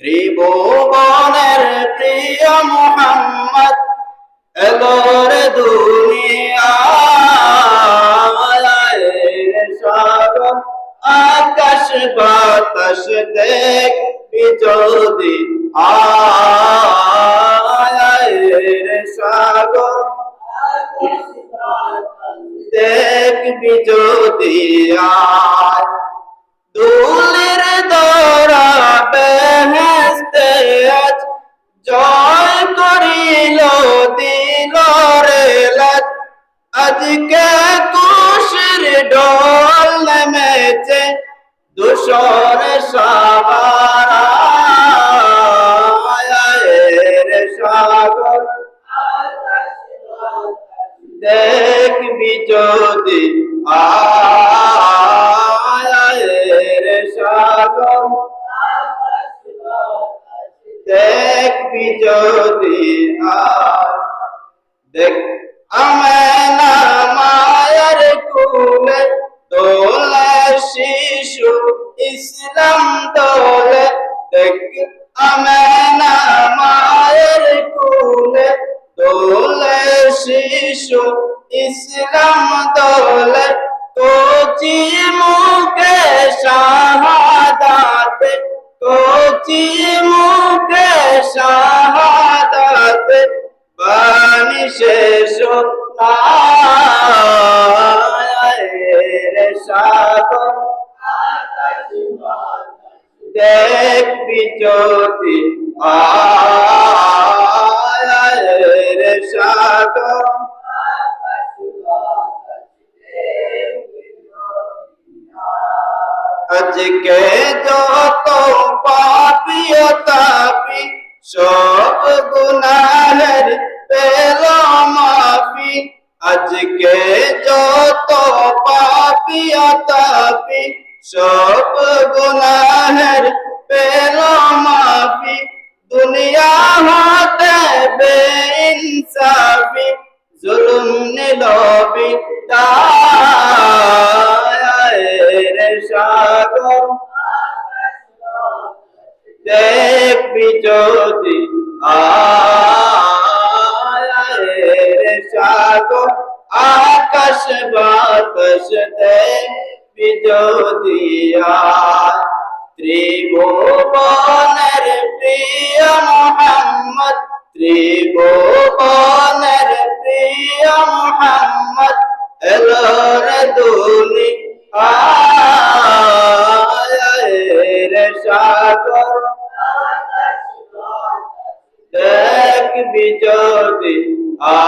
ত্রিভুবনের প্রিয় মোহাম্মদ এলোর দুনিয়া আকাশ বাতাস দেখ যদি আয়ের সাগর দেখবি যদি আয়। দুলের দৌড়া বেহেস্তে আজকে কুশির ডোল নেমেছে, দুশোর সাহারা রে সাগর। দেখবি যদি আয়ের সাগর। দেখবি যদি আয় দেখ আমেনা ইসলাম দোলে দেখ, আমেনা মায়ের কুলে দোলে শিশু ইসলাম দোলে কোচি মুখে শাহাদাতে, কোচি মুখে শাহাদাতে, বাণী শেষ রে দেখবি যদি রে সাগর। আজকে যত পাপিও তাপি, সব গুনাহের পেল মাফি। আজকে যত পাপিও সব গুনাহের পেল মাফি, দুনিয়া হতে বেইনসাফি, জুলুম নিলবি রে সাগর। দেখবি যদি রে সাগর, আকাশ বাতাস দেখবি যদি আয় ত্রিভুবনের প্রিয় মোহাম্মদ ত্রিভুবনের প্রিয় মোহাম্মদ এলোর দুনি রে সাগর। দেখবি যদি আ